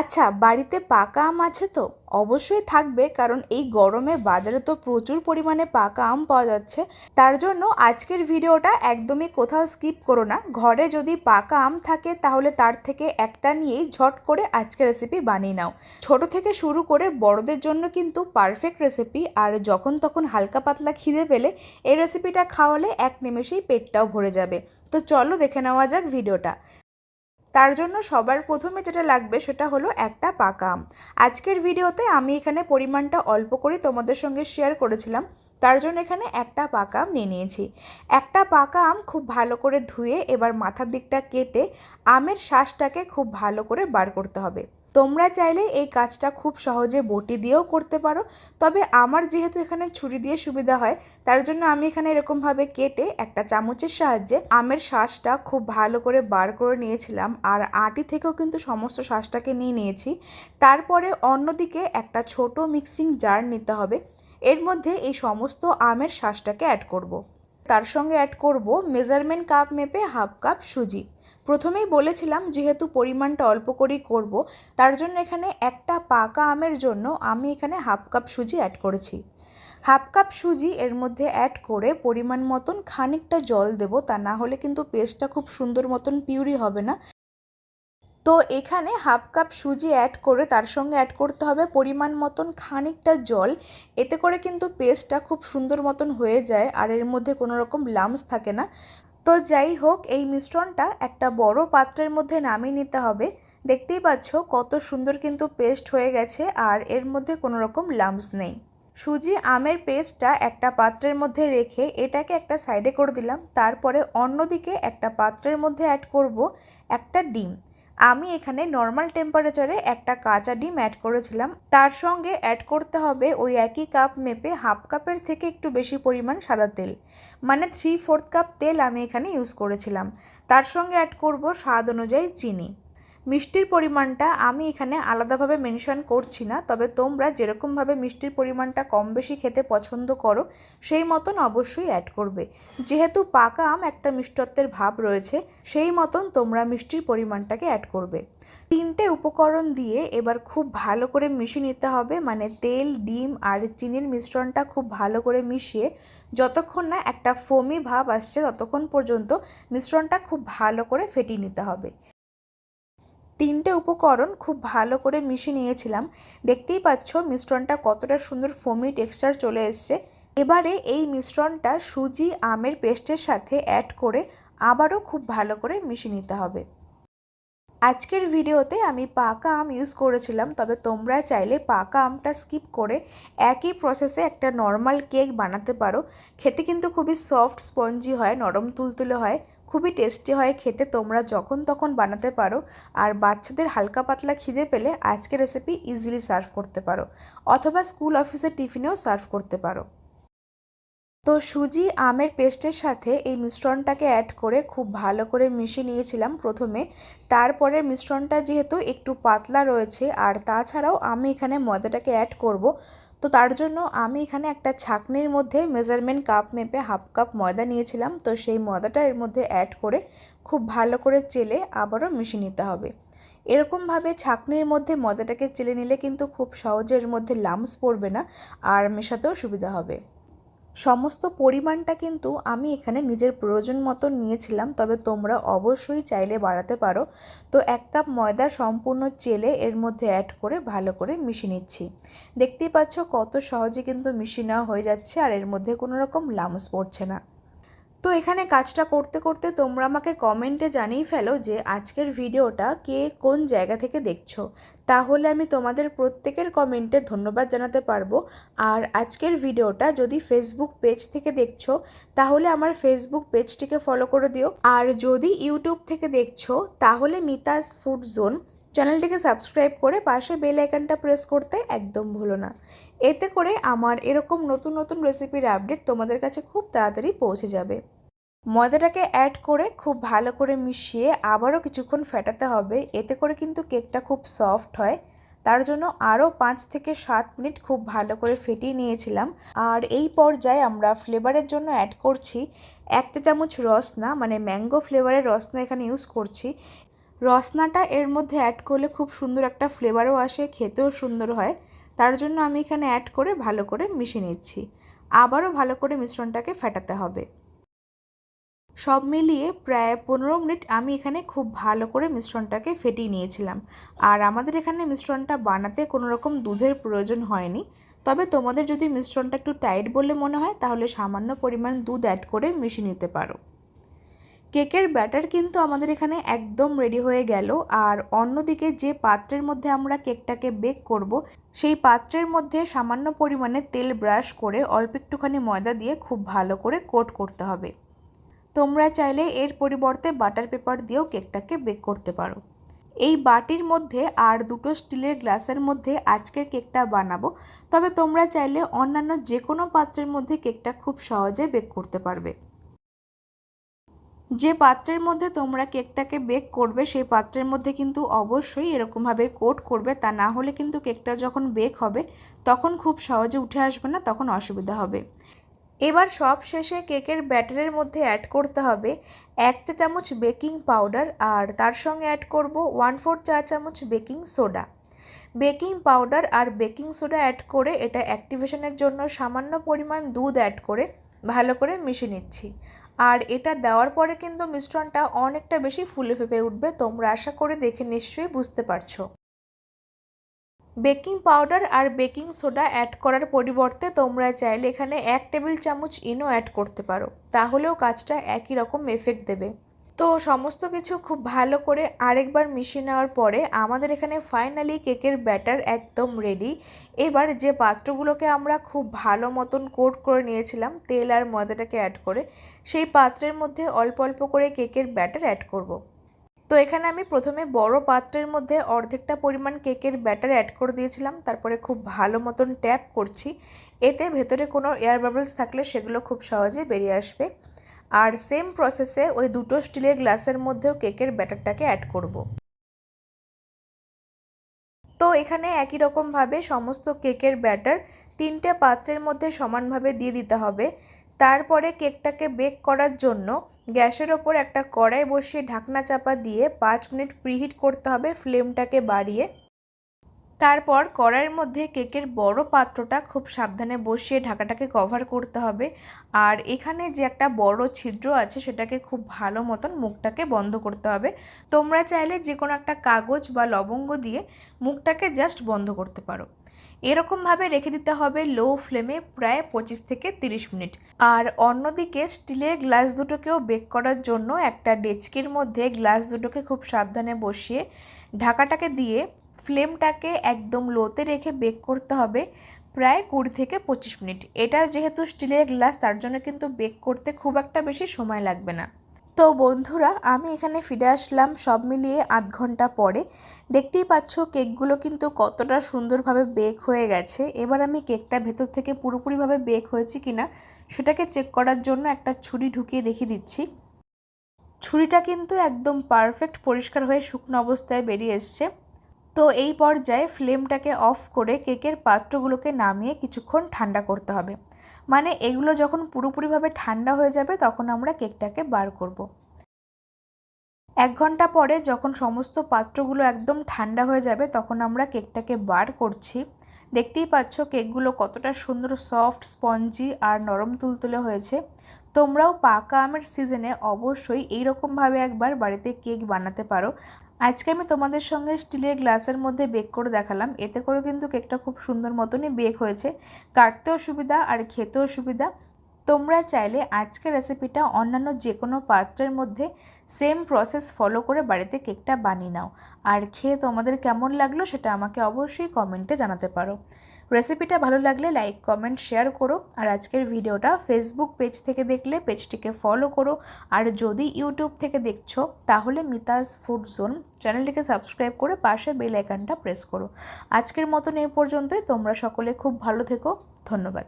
আচ্ছা বাড়িতে পাকা আম আছে তো? অবশ্যই থাকবে, কারণ এই গরমে বাজারে তো প্রচুর পরিমাণে পাকা আম পাওয়া যাচ্ছে। তার জন্য আজকের ভিডিওটা একদমই কোথাও স্কিপ করো না। ঘরে যদি পাকা আম থাকে, তাহলে তার থেকে একটা নিয়েই ঝট করে আজকের রেসিপি বানিয়ে নাও। ছোট থেকে শুরু করে বড়দের জন্য কিন্তু পারফেক্ট রেসিপি আর যখন তখন হালকা পাতলা খিদে পেলে এই রেসিপিটা খাওয়ালে এক নিমেষেই পেটটাও ভরে যাবে। তো চলো দেখে নেওয়া যাক ভিডিওটা। তার জন্য সবার প্রথমে যেটা লাগবে সেটা হলো একটা পাকা আম আজকের ভিডিওতে আমি এখানে পরিমাণটা অল্প করে তোমাদের সঙ্গে শেয়ার করেছিলাম, তার জন্য এখানে একটা পাকা আম নিয়ে নিয়েছি। একটা পাকা আম খুব ভালো করে ধুয়ে এবার মাথার দিকটা কেটে আমের শ্বাসটাকে খুব ভালো করে বার করতে হবে। তোমরা চাইলে এই কাজটা খুব সহজে বটি দিয়েও করতে পারো। তবে আমার যেহেতু এখানে ছুরি দিয়ে সুবিধা হয়, তার জন্য আমি এখানে এরকমভাবে কেটে একটা চামচের সাহায্যে আমের শ্বাসটা খুব ভালো করে বার করে নিয়েছিলাম আর আটি থেকেও কিন্তু সমস্ত শ্বাসটাকে নিয়ে নিয়েছি। তারপরে অন্যদিকে একটা ছোট মিক্সিং জার নিতে হবে। এর মধ্যে এই সমস্ত আমের শ্বাসটাকে অ্যাড করব। তার সঙ্গে অ্যাড করব মেজারমেন্ট কাপ মেপে হাফ কাপ সুজি। প্রথমেই বলেছিলাম যেহেতু পরিমাণটা অল্প করেই করব, তার জন্য এখানে একটা পাকা আমের জন্য আমি এখানে হাফ কাপ সুজি অ্যাড করেছি। হাফ কাপ সুজি এর মধ্যে অ্যাড করে পরিমাণ মতন খানিকটা জল দেব, তা না হলে কিন্তু পেস্টটা খুব সুন্দর মতন পিউরি হবে না। তো এখানে হাফ কাপ সুজি অ্যাড করে তার সঙ্গে অ্যাড করতে হবে পরিমাণ মতন খানিকটা জল। এতে করে কিন্তু পেস্টটা খুব সুন্দর মতন হয়ে যায় আর এর মধ্যে কোনো রকম লামস থাকে না। তো যাই হোক, এই মিশ্রণটা একটা বড় পাত্রের মধ্যে নামিয়ে নিতে হবে। দেখতেই পাচ্ছ কত সুন্দর কিন্তু পেস্ট হয়ে গেছে আর এর মধ্যে কোনো রকম লামস নেই। সুজি আমের পেস্টটা একটা পাত্রের মধ্যে রেখে এটাকে একটা সাইডে করে দিলাম। তারপরে অন্যদিকে একটা পাত্রের মধ্যে অ্যাড করব একটা ডিম। আমি এখানে নর্মাল টেম্পারেচারে একটা কাঁচা ডিম অ্যাড করেছিলাম। তার সঙ্গে অ্যাড করতে হবে ওই একই কাপ মেপে হাফ কাপের থেকে একটু বেশি পরিমাণ সাদা তেল। মানে থ্রি ফোর্থ কাপ তেল আমি এখানে ইউজ করেছিলাম। তার সঙ্গে অ্যাড করব স্বাদ অনুযায়ী চিনি। মিষ্টির পরিমাণটা আমি এখানে আলাদাভাবে মেনশন করছি না, তবে তোমরা যেরকমভাবে মিষ্টির পরিমাণটা কম বেশি খেতে পছন্দ করো, সেই মতন অবশ্যই অ্যাড করবে। যেহেতু পাকা আম একটা মিষ্টত্বের ভাব রয়েছে, সেই মতন তোমরা মিষ্টির পরিমাণটাকে অ্যাড করবে। তিনটে উপকরণ দিয়ে এবার খুব ভালো করে মিশিয়ে নিতে হবে মানে তেল, ডিম আর চিনির মিশ্রণটা খুব ভালো করে মিশিয়ে, যতক্ষণ না একটা ফোমি ভাব আসছে ততক্ষণ পর্যন্ত মিশ্রণটা খুব ভালো করে ফেটিয়ে নিতে হবে। তিনটে উপকরণ খুব ভালো করে মিশিয়ে নিয়েছিলাম। দেখতেই পাচ্ছ মিশ্রণটা কতটা সুন্দর ফোমি টেক্সচার চলে এসছে। এবারে এই মিশ্রণটা সুজি, আমের পেস্টের সাথে অ্যাড করে আবারও খুব ভালো করে মিশিয়ে নিতে হবে। আজকের ভিডিওতে আমি পাকা আম ইউজ করেছিলাম, তবে তোমরা চাইলে পাকা আমটা স্কিপ করে একই প্রসেসে একটা নর্মাল কেক বানাতে পারো। খেতে কিন্তু খুবই সফট স্পঞ্জি হয়, নরম, তুলতুলে হয়। খুবই টেস্টি হয় খেতে। তোমরা যখন তখন বানাতে পারো। আর বাচ্চাদের হালকা পাতলা খিদে পেলে আজকের রেসিপি ইজিলি সার্ভ করতে পারো। অথবা স্কুল অফিসের টিফিনেও সার্ভ করতে পারো। তো সুজি আমের পেস্টের সাথে এই মিশ্রণটাকে অ্যাড করে খুব ভালো করে মিশিয়ে নিয়েছিলাম প্রথমে। তারপরে মিশ্রণটা যেহেতু একটু পাতলা রয়েছে, আর তাছাড়াও আমি এখানে ময়দাটাকে অ্যাড করব। তো তার জন্য আমি এখানে একটা ছাকনির মধ্যে মেজারমেন্ট কাপ মেপে হাফ কাপ ময়দা নিয়েছিলাম। তো সেই ময়দাটা এর মধ্যে অ্যাড করে খুব ভালো করে চেলে আবারও মিশিয়ে নিতে হবে। এরকমভাবে ছাকনির মধ্যে ময়দাটাকে চেলে নিলে কিন্তু খুব সহজে এর মধ্যে লামস পড়বে না, আর মেশাতেও সুবিধা হবে। সমস্ত পরিমাণটা কিন্তু আমি এখানে নিজের প্রয়োজন মতো নিয়েছিলাম, তবে তোমরা অবশ্যই চাইলে বাড়াতে পারো। তো এক কাপ ময়দা সম্পূর্ণ চেলে এর মধ্যে অ্যাড করে ভালো করে মিশিয়ে নিচ্ছি। দেখতেই পাচ্ছ কত সহজে কিন্তু মিশিয়ে নেওয়া হয়ে যাচ্ছে, আর এর মধ্যে কোনো রকম লামস পড়ছে না। তো এখানে কাজটা করতে করতে তোমরা আমাকে কমেন্টে জানিয়ে ফেলো যে আজকের ভিডিওটা কে কোন জায়গা থেকে দেখছ। তাহলে আমি তোমাদের প্রত্যেকের কমেন্টে ধন্যবাদ জানাতে পারব। আর আজকের ভিডিওটা যদি ফেসবুক পেজ থেকে দেখছ, তাহলে আমার ফেসবুক পেজটিকে ফলো করে দিও। আর যদি ইউটিউব থেকে দেখছ, তাহলে মিতাস ফুড জোন চ্যানেলটিকে সাবস্ক্রাইব করে পাশে বেল আইকনটা প্রেস করতে একদম ভুলো না। এতে করে আমার এরকম নতুন নতুন রেসিপির আপডেট তোমাদের কাছে খুব তাড়াতাড়ি পৌঁছে যাবে। ময়দাটাকে অ্যাড করে খুব ভালো করে মিশিয়ে আবারও কিছুক্ষণ ফেটাতে হবে। এতে করে কিন্তু কেকটা খুব সফট হয়। তার জন্য আরও পাঁচ থেকে সাত মিনিট খুব ভালো করে ফেটিয়ে নিয়েছিলাম। আর এই পর্যায়ে আমরা ফ্লেভারের জন্য অ্যাড করছি একটা চামচ রসনা মানে ম্যাঙ্গো ফ্লেভারের রসনা এখানে ইউজ করছি। রসনাটা এর মধ্যে অ্যাড করলে খুব সুন্দর একটা ফ্লেভারও আসে, খেতেও সুন্দর হয়। তার জন্য আমি এখানে অ্যাড করে ভালো করে মিশিয়ে নিচ্ছি। আবারও ভালো করে মিশ্রণটাকে ফেটাতে হবে। সব মিলিয়ে প্রায় পনেরো মিনিট আমি এখানে খুব ভালো করে মিশ্রণটাকে ফেটিয়ে নিয়েছিলাম। আর আমাদের এখানে মিশ্রণটা বানাতে কোনো রকম দুধের প্রয়োজন হয়নি। তবে তোমাদের যদি মিশ্রণটা একটু টাইট বলে মনে হয়, তাহলে সামান্য পরিমাণ দুধ অ্যাড করে মিশিয়ে নিতে পারো। কেকের ব্যাটার কিন্তু আমাদের এখানে একদম রেডি হয়ে গেল। আর অন্যদিকে যে পাত্রের মধ্যে আমরা কেকটাকে বেক করব, সেই পাত্রের মধ্যে সামান্য পরিমাণে তেল ব্রাশ করে অল্প একটুখানি ময়দা দিয়ে খুব ভালো করে কোট করতে হবে। তোমরা চাইলে এর পরিবর্তে বাটার পেপার দিয়েও কেকটাকে বেক করতে পারো। এই বাটির মধ্যে আর দুটো স্টিলের গ্লাসের মধ্যে আজকের কেকটা বানাবো। তবে তোমরা চাইলে অন্যান্য যে কোনো পাত্রের মধ্যে কেকটা খুব সহজে বেক করতে পারবে। যে পাত্রের মধ্যে তোমরা কেকটাকে বেক করবে, সেই পাত্রের মধ্যে কিন্তু অবশ্যই এরকমভাবে কোট করবে। তা না হলে কিন্তু কেকটা যখন বেক হবে, তখন খুব সহজে উঠে আসবে না, তখন অসুবিধা হবে। এবার সব শেষে কেকের ব্যাটারের মধ্যে অ্যাড করতে হবে এক চা চামচ বেকিং পাউডার আর তার সঙ্গে অ্যাড করব ওয়ান ফোর চা চামচ বেকিং সোডা বেকিং পাউডার আর বেকিং সোডা অ্যাড করে এটা অ্যাক্টিভেশনের জন্য সামান্য পরিমাণ দুধ অ্যাড করে ভালো করে মিশিয়ে নিচ্ছি। আর এটা দেওয়ার পরে কিন্তু মিশ্রণটা অনেকটা বেশি ফুলে ফেপে উঠবে, তোমরা আশা করে দেখে নিশ্চয়ই বুঝতে পারছ। বেকিং পাউডার আর বেকিং সোডা অ্যাড করার পরিবর্তে তোমরা চাইলে এখানে এক টেবিল চামচ ইনো অ্যাড করতে পারো, তাহলেও কাজটা একই রকম এফেক্ট দেবে। তো সমস্ত কিছু খুব ভালো করে আরেকবার মিশিয়ে নেওয়ার পরে আমাদের এখানে ফাইনালি কেকের ব্যাটার একদম রেডি এবার যে পাত্রগুলোকে আমরা খুব ভালো মতন কোট করে নিয়েছিলাম, তেল আর ময়দাটাকে অ্যাড করে, সেই পাত্রের মধ্যে অল্প অল্প করে কেকের ব্যাটার অ্যাড করব। তো এখানে আমি প্রথমে বড় পাত্রের মধ্যে অর্ধেকটা পরিমাণ কেকের ব্যাটার অ্যাড করে দিয়েছিলাম, তারপরে খুব ভালো মতন ট্যাপ করছি। এতে ভেতরে কোনো এয়ার বাবলস থাকলে সেগুলো খুব সহজে বেরিয়ে আসবে। আর সেম প্রসেসে ওই দুটো স্টিলের গ্লাসের মধ্যেও কেকের ব্যাটারটাকে অ্যাড করব। তো এখানে একই রকমভাবে সমস্ত কেকের ব্যাটার তিনটে পাত্রের মধ্যে সমানভাবে দিয়ে দিতে হবে তারপরে কেকটাকে বেক করার জন্য গ্যাসের ওপর একটা কড়াই বসিয়ে ঢাকনা চাপা দিয়ে পাঁচ মিনিট প্রিহিট করতে হবে ফ্লেমটাকে বাড়িয়ে তারপর কড়াইয়ের মধ্যে কেকের বড় পাত্রটা খুব সাবধানে বসিয়ে ঢাকাটাকে কভার করতে হবে। আর এখানে যে একটা বড় ছিদ্র আছে, সেটাকে খুব ভালো মতন মুখটাকে বন্ধ করতে হবে। তোমরা চাইলে যে কোনো একটা কাগজ বা লবঙ্গ দিয়ে মুখটাকে জাস্ট বন্ধ করতে পারো। এরকমভাবে রেখে দিতে হবে লো ফ্লেমে প্রায় পঁচিশ থেকে তিরিশ মিনিট। আর অন্যদিকে স্টিলের গ্লাস দুটোকেও বেক করার জন্য একটা ডেচকির মধ্যে গ্লাস দুটোকে খুব সাবধানে বসিয়ে ঢাকাটাকে দিয়ে ফ্লেমটাকে একদম লোতে রেখে বেক করতে হবে প্রায় কুড়ি থেকে পঁচিশ মিনিট। এটা যেহেতু স্টিলের গ্লাস, তার জন্য কিন্তু বেক করতে খুব একটা বেশি সময় লাগবে না। তো বন্ধুরা, আমি এখানে ফিরে আসলাম সব মিলিয়ে আধ ঘণ্টা পরে। দেখতেই পাচ্ছ কেকগুলো কিন্তু কতটা সুন্দরভাবে বেক হয়ে গেছে। এবার আমি কেকটা ভেতর থেকে পুরোপুরিভাবে বেক হয়েছে কিনা, সেটাকে চেক করার জন্য একটা ছুরি ঢুকিয়ে দেখিয়ে দিচ্ছি। ছুরিটা কিন্তু একদম পারফেক্ট পরিষ্কার হয়ে শুকনো অবস্থায় বেরিয়ে এসছে। তো এই পর্যায়ে ফ্লেমটাকে অফ করে কেকের পাত্রগুলোকে নামিয়ে কিছুক্ষণ ঠান্ডা করতে হবে। মানে এগুলো যখন পুরোপুরিভাবে ঠান্ডা হয়ে যাবে তখন আমরা কেকটাকে বার করব। এক ঘণ্টা পরে যখন সমস্ত পাত্রগুলো একদম ঠান্ডা হয়ে যাবে তখন আমরা কেকটাকে বার করছি। দেখতেই পাচ্ছ কেকগুলো কতটা সুন্দর সফট, স্পঞ্জি আর নরম তুলতুলে হয়েছে। তোমরাও পাকা আমের সিজনে অবশ্যই এইরকমভাবে একবার বাড়িতে কেক বানাতে পারো। আজকে আমি তোমাদের সঙ্গে স্টিলের গ্লাসের মধ্যে বেক করে দেখালাম। এতে করে কিন্তু কেকটা খুব সুন্দর মতনই বেক হয়েছে। কাটতেও সুবিধা আর খেতেও সুবিধা। তোমরা চাইলে আজকের রেসিপিটা অন্যান্য যে কোনো পাত্রের মধ্যে সেম প্রসেস ফলো করে বাড়িতে কেকটা বানিয়ে নাও। আর খেয়ে তোমাদের কেমন লাগল সেটা আমাকে অবশ্যই কমেন্টে জানাতে পারো। রেসিপিটা ভালো লাগলে লাইক, কমেন্ট, শেয়ার করো। আর আজকের ভিডিওটা ফেসবুক পেজ থেকে দেখলে পেজটিকে ফলো করো। আর যদি ইউটিউব থেকে দেখছ, তাহলে মিতাস ফুড জোন চ্যানেলটিকে সাবস্ক্রাইব করে পাশে বেল আইকনটা প্রেস করো। আজকের মতন এই পর্যন্তই। তোমরা সকলে খুব ভালো থেকো। ধন্যবাদ।